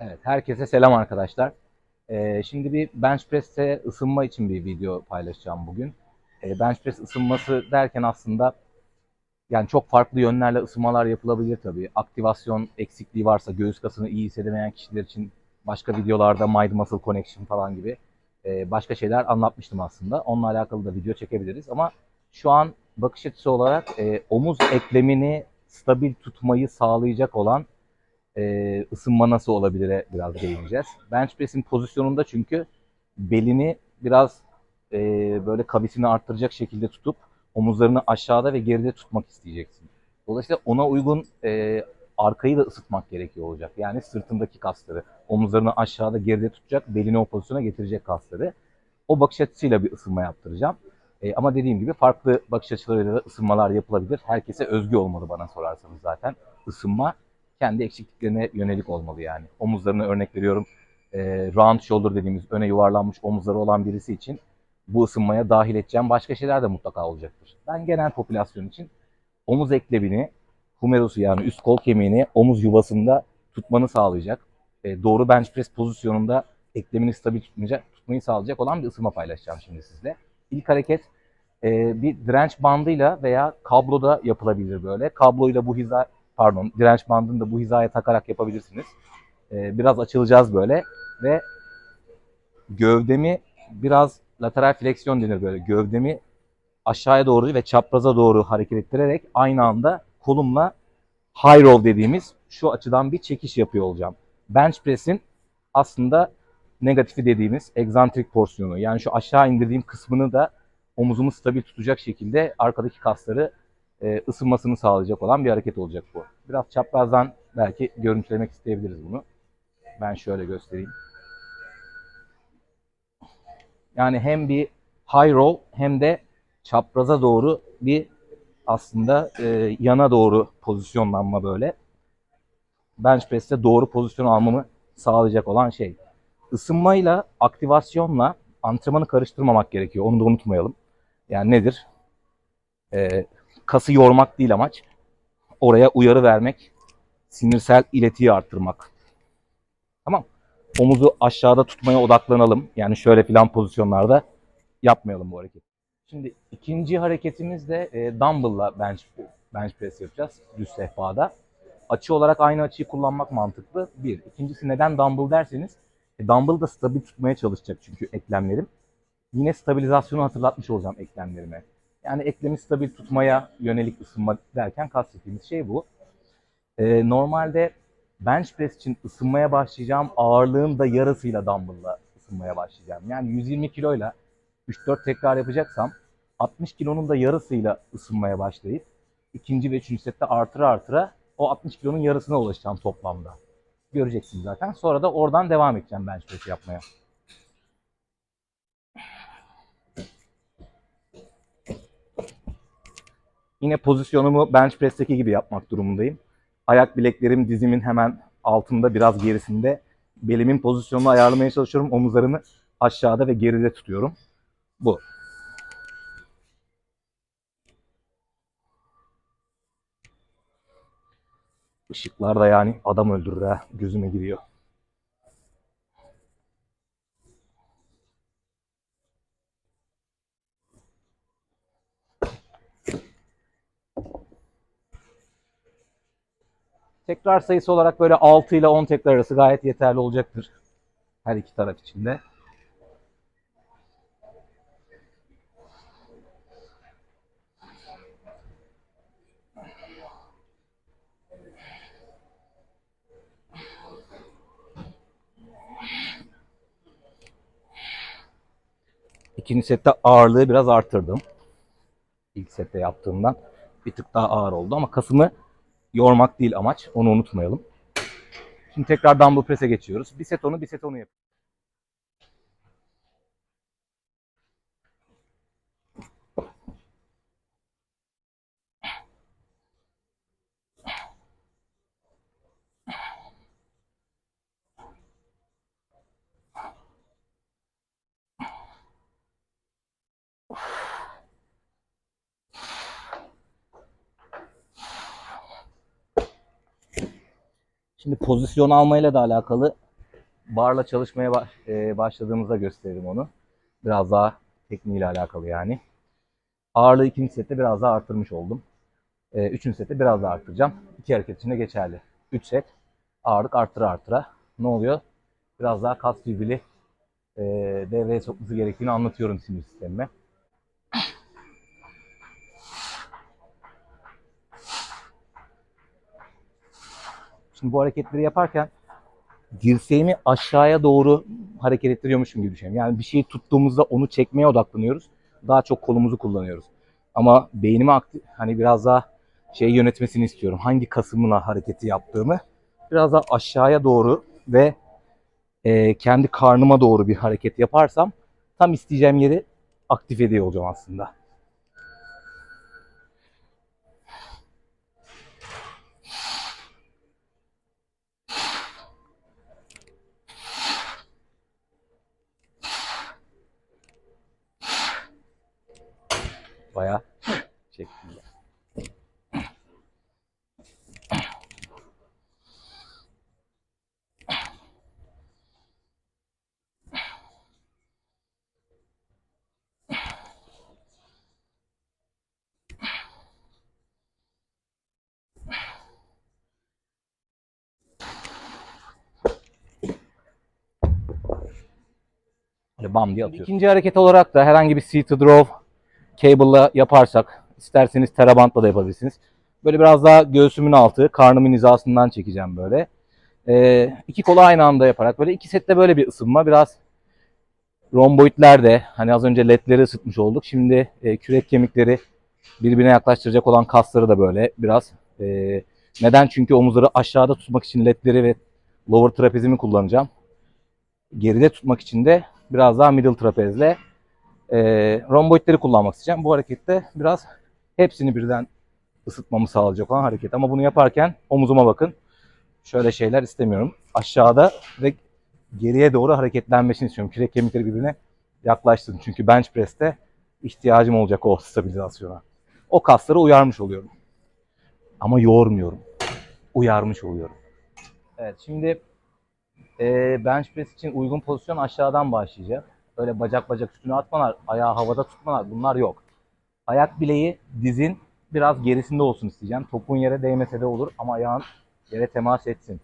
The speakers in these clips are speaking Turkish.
Evet, herkese selam arkadaşlar. Ee, şimdi bir bench press'te ısınma için bir video paylaşacağım bugün. Ee, bench press ısınması derken aslında yani çok farklı yönlerle ısınmalar yapılabilir tabii. Aktivasyon eksikliği varsa göğüs kasını iyi hissedemeyen kişiler için başka videolarda mind muscle connection falan gibi e, başka şeyler anlatmıştım aslında. Onunla alakalı da video çekebiliriz ama şu an bakış açısı olarak e, omuz eklemini stabil tutmayı sağlayacak olan e, ısınma nasıl olabilire biraz değineceğiz. Bench press'in pozisyonunda çünkü belini biraz e, böyle kavisini arttıracak şekilde tutup omuzlarını aşağıda ve geride tutmak isteyeceksin. Dolayısıyla ona uygun e, arkayı da ısıtmak gerekiyor olacak. Yani sırtındaki kasları, omuzlarını aşağıda geride tutacak, belini o pozisyona getirecek kasları. O bakış açısıyla bir ısınma yaptıracağım. E, ama dediğim gibi farklı bakış açılarıyla da ısınmalar yapılabilir. Herkese özgü olmalı bana sorarsanız zaten. Isınma kendi eksikliklerine yönelik olmalı yani. Omuzlarını örnek veriyorum. E, round shoulder dediğimiz öne yuvarlanmış omuzları olan birisi için bu ısınmaya dahil edeceğim başka şeyler de mutlaka olacaktır. Ben genel popülasyon için omuz eklemini, humerusu yani üst kol kemiğini omuz yuvasında tutmanı sağlayacak. E, doğru bench press pozisyonunda eklemini stabil tutmayacak, tutmayı sağlayacak olan bir ısınma paylaşacağım şimdi sizle. İlk hareket e, bir direnç bandıyla veya kabloda yapılabilir böyle. Kabloyla bu hiza pardon direnç bandını da bu hizaya takarak yapabilirsiniz. Ee, biraz açılacağız böyle ve gövdemi biraz lateral fleksiyon denir böyle. Gövdemi aşağıya doğru ve çapraza doğru hareket ettirerek aynı anda kolumla high roll dediğimiz şu açıdan bir çekiş yapıyor olacağım. Bench press'in aslında negatifi dediğimiz egzantrik porsiyonu. Yani şu aşağı indirdiğim kısmını da omuzumu stabil tutacak şekilde arkadaki kasları e, ısınmasını sağlayacak olan bir hareket olacak bu. Biraz çaprazdan belki görüntülemek isteyebiliriz bunu. Ben şöyle göstereyim. Yani hem bir high roll hem de çapraza doğru bir aslında e, yana doğru pozisyonlanma böyle. Bench press'te doğru pozisyon almamı sağlayacak olan şey. Isınmayla, aktivasyonla antrenmanı karıştırmamak gerekiyor. Onu da unutmayalım. Yani nedir? Ee, kası yormak değil amaç. Oraya uyarı vermek, sinirsel iletiyi arttırmak. Tamam. Omuzu aşağıda tutmaya odaklanalım. Yani şöyle filan pozisyonlarda yapmayalım bu hareketi. Şimdi ikinci hareketimiz de e, dumbbell'la bench, bench press yapacağız düz sehpada. Açı olarak aynı açıyı kullanmak mantıklı. Bir. İkincisi neden dumbbell derseniz e, dumbbell da stabil tutmaya çalışacak çünkü eklemlerim. Yine stabilizasyonu hatırlatmış olacağım eklemlerime. Yani eklemi stabil tutmaya yönelik ısınma derken kastettiğimiz şey bu. Ee, normalde bench press için ısınmaya başlayacağım ağırlığın da yarısıyla dumbbell'la ısınmaya başlayacağım. Yani 120 kiloyla 3-4 tekrar yapacaksam 60 kilonun da yarısıyla ısınmaya başlayıp ikinci ve üçüncü sette artıra artıra o 60 kilonun yarısına ulaşacağım toplamda. Göreceksiniz zaten. Sonra da oradan devam edeceğim bench press yapmaya. Yine pozisyonumu bench press'teki gibi yapmak durumundayım. Ayak bileklerim dizimin hemen altında biraz gerisinde. Belimin pozisyonunu ayarlamaya çalışıyorum. Omuzlarımı aşağıda ve geride tutuyorum. Bu. Işıklar da yani adam öldürür ha. Gözüme giriyor. Tekrar sayısı olarak böyle 6 ile 10 tekrar arası gayet yeterli olacaktır. Her iki taraf için de. İkinci sette ağırlığı biraz arttırdım. İlk sette yaptığımdan bir tık daha ağır oldu ama kasımı yormak değil amaç. Onu unutmayalım. Şimdi tekrar dumbbell press'e geçiyoruz. Bir set onu, bir set onu yap. Şimdi pozisyon almayla da alakalı barla çalışmaya e, başladığımızda gösteririm onu. Biraz daha tekniğiyle alakalı yani. Ağırlığı ikinci sette biraz daha arttırmış oldum. E, üçüncü sette biraz daha arttıracağım. İki hareket için de geçerli. Üç set ağırlık arttıra arttıra. Ne oluyor? Biraz daha kas fibili e, devreye sokması gerektiğini anlatıyorum sinir sistemime. Şimdi bu hareketleri yaparken dirseğimi aşağıya doğru hareket ettiriyormuşum gibi düşünüyorum. Yani bir şeyi tuttuğumuzda onu çekmeye odaklanıyoruz. Daha çok kolumuzu kullanıyoruz. Ama beynimi aktif, hani biraz daha şey yönetmesini istiyorum. Hangi kasımla hareketi yaptığımı biraz daha aşağıya doğru ve e, kendi karnıma doğru bir hareket yaparsam tam isteyeceğim yeri aktif ediyor olacağım aslında. Bayağı. Böyle bam diye atıyorsun. İkinci hareket olarak da herhangi bir seated row cable'la yaparsak, isterseniz terabantla da yapabilirsiniz. Böyle biraz daha göğsümün altı, karnımın hizasından çekeceğim böyle. Ee, iki kolu aynı anda yaparak böyle iki sette böyle bir ısınma. Biraz romboidler de hani az önce ledleri ısıtmış olduk. Şimdi e, kürek kemikleri birbirine yaklaştıracak olan kasları da böyle biraz. e, neden? Çünkü omuzları aşağıda tutmak için ledleri ve lower trapezimi kullanacağım. Geride tutmak için de biraz daha middle trapezle e, romboidleri kullanmak isteyeceğim. Bu harekette biraz hepsini birden ısıtmamı sağlayacak olan hareket. Ama bunu yaparken omuzuma bakın. Şöyle şeyler istemiyorum. Aşağıda ve geriye doğru hareketlenmesini istiyorum. Kürek kemikleri birbirine yaklaşsın. Çünkü bench press'te ihtiyacım olacak o stabilizasyona. O kasları uyarmış oluyorum. Ama yormuyorum. Uyarmış oluyorum. Evet şimdi e, bench press için uygun pozisyon aşağıdan başlayacak. Öyle bacak bacak üstüne atmalar, ayağı havada tutmalar bunlar yok. Ayak bileği dizin biraz gerisinde olsun isteyeceğim. Topun yere değmese de olur ama ayağın yere temas etsin.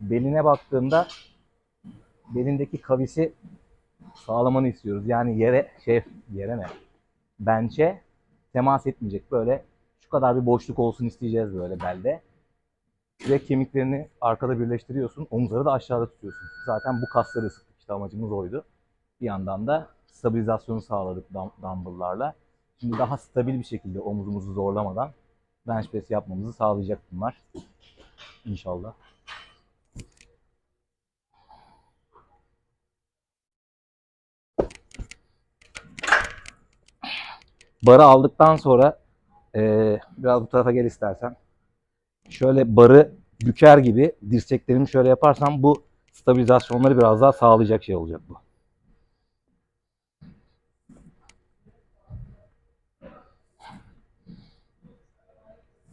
Beline baktığında belindeki kavisi sağlamanı istiyoruz. Yani yere şey yere ne? Bençe temas etmeyecek. Böyle şu kadar bir boşluk olsun isteyeceğiz böyle belde. Ve kemiklerini arkada birleştiriyorsun. Omuzları da aşağıda tutuyorsun. Zaten bu kasları ısıttık. İşte amacımız oydu. Bir yandan da stabilizasyonu sağladık dum- dumbbell'larla. Şimdi daha stabil bir şekilde omuzumuzu zorlamadan bench press yapmamızı sağlayacak bunlar. İnşallah. Barı aldıktan sonra eee, biraz bu tarafa gel istersen. Şöyle barı büker gibi dirseklerimi şöyle yaparsam bu stabilizasyonları biraz daha sağlayacak şey olacak bu.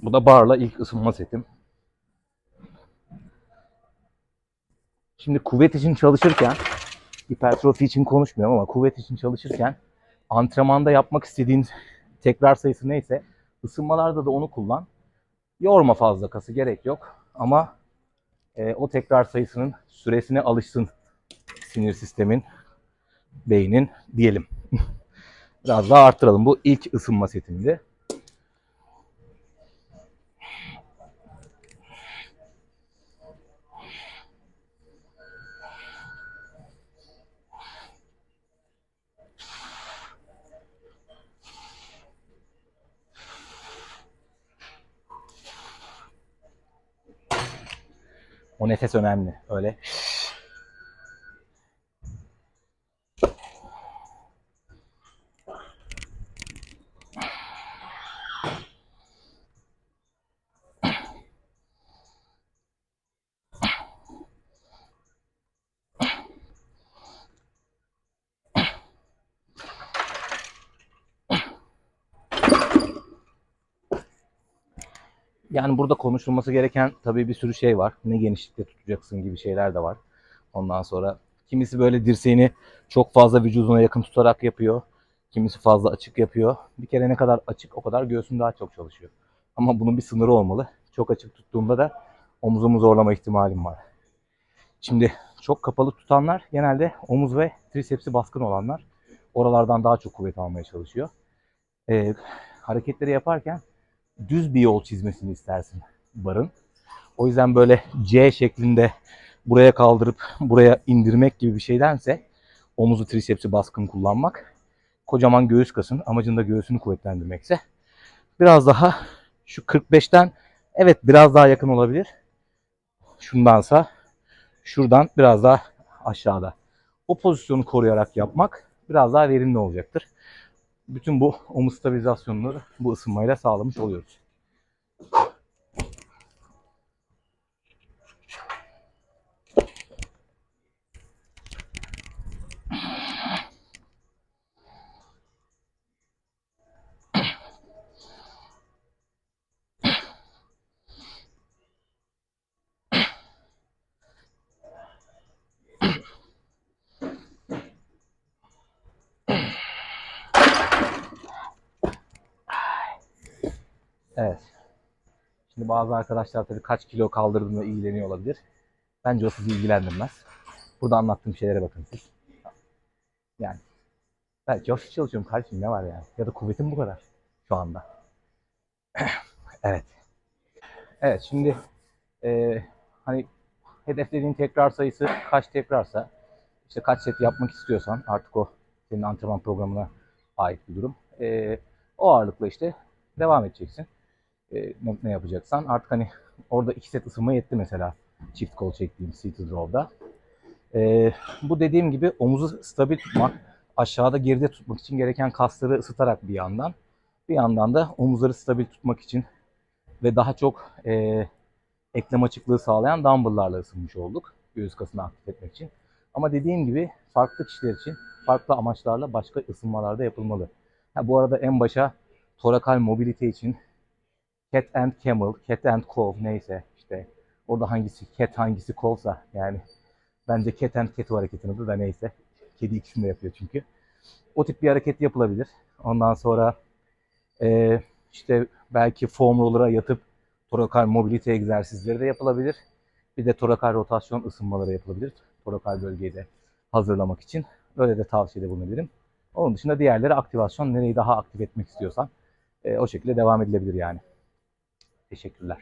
Bu da barla ilk ısınma setim. Şimdi kuvvet için çalışırken, hipertrofi için konuşmuyorum ama kuvvet için çalışırken antrenmanda yapmak istediğin tekrar sayısı neyse ısınmalarda da onu kullan. Yorma fazla kası gerek yok ama e, o tekrar sayısının süresine alışsın sinir sistemin, beynin diyelim. Biraz daha arttıralım. Bu ilk ısınma setimdi. O nefes önemli. Öyle. Yani burada konuşulması gereken tabii bir sürü şey var. Ne genişlikte tutacaksın gibi şeyler de var. Ondan sonra kimisi böyle dirseğini çok fazla vücuduna yakın tutarak yapıyor. Kimisi fazla açık yapıyor. Bir kere ne kadar açık o kadar göğsün daha çok çalışıyor. Ama bunun bir sınırı olmalı. Çok açık tuttuğumda da omuzumu zorlama ihtimalim var. Şimdi çok kapalı tutanlar genelde omuz ve trisepsi baskın olanlar. Oralardan daha çok kuvvet almaya çalışıyor. Ee, hareketleri yaparken düz bir yol çizmesini istersin barın. O yüzden böyle C şeklinde buraya kaldırıp buraya indirmek gibi bir şeydense omuzu trisepsi baskın kullanmak kocaman göğüs kasın amacında göğsünü kuvvetlendirmekse biraz daha şu 45'ten evet biraz daha yakın olabilir. Şundansa şuradan biraz daha aşağıda. O pozisyonu koruyarak yapmak biraz daha verimli olacaktır. Bütün bu omuz stabilizasyonları bu ısınmayla sağlamış oluyoruz. Evet. Şimdi bazı arkadaşlar tabii kaç kilo kaldırdığında ilgileniyor olabilir. Bence o sizi ilgilendirmez. Burada anlattığım şeylere bakın siz. Yani belki ofis çalışıyorum kardeşim ne var yani. Ya da kuvvetim bu kadar şu anda. evet. Evet şimdi e, hani hedeflediğin tekrar sayısı kaç tekrarsa işte kaç set yapmak istiyorsan artık o senin antrenman programına ait bir durum. E, o ağırlıkla işte devam edeceksin. E, ne, yapacaksan artık hani orada iki set ısınma yetti mesela çift kol çektiğim seated row'da. E, bu dediğim gibi omuzu stabil tutmak, aşağıda geride tutmak için gereken kasları ısıtarak bir yandan, bir yandan da omuzları stabil tutmak için ve daha çok e, eklem açıklığı sağlayan dumbbell'larla ısınmış olduk göğüs kasını aktif etmek için. Ama dediğim gibi farklı kişiler için farklı amaçlarla başka ısınmalar da yapılmalı. Ha, bu arada en başa torakal mobilite için cat and camel, cat and cow neyse işte orada hangisi cat hangisi cow'sa yani bence cat and cat hareketinin adı da neyse. Kedi ikisini de yapıyor çünkü. O tip bir hareket yapılabilir. Ondan sonra e, işte belki foam roller'a yatıp torakal mobilite egzersizleri de yapılabilir. Bir de torakal rotasyon ısınmaları yapılabilir. Torakal bölgeyi de hazırlamak için. Öyle de tavsiyede bulunabilirim. Onun dışında diğerleri aktivasyon. Nereyi daha aktif etmek istiyorsan e, o şekilde devam edilebilir yani. Teşekkürler.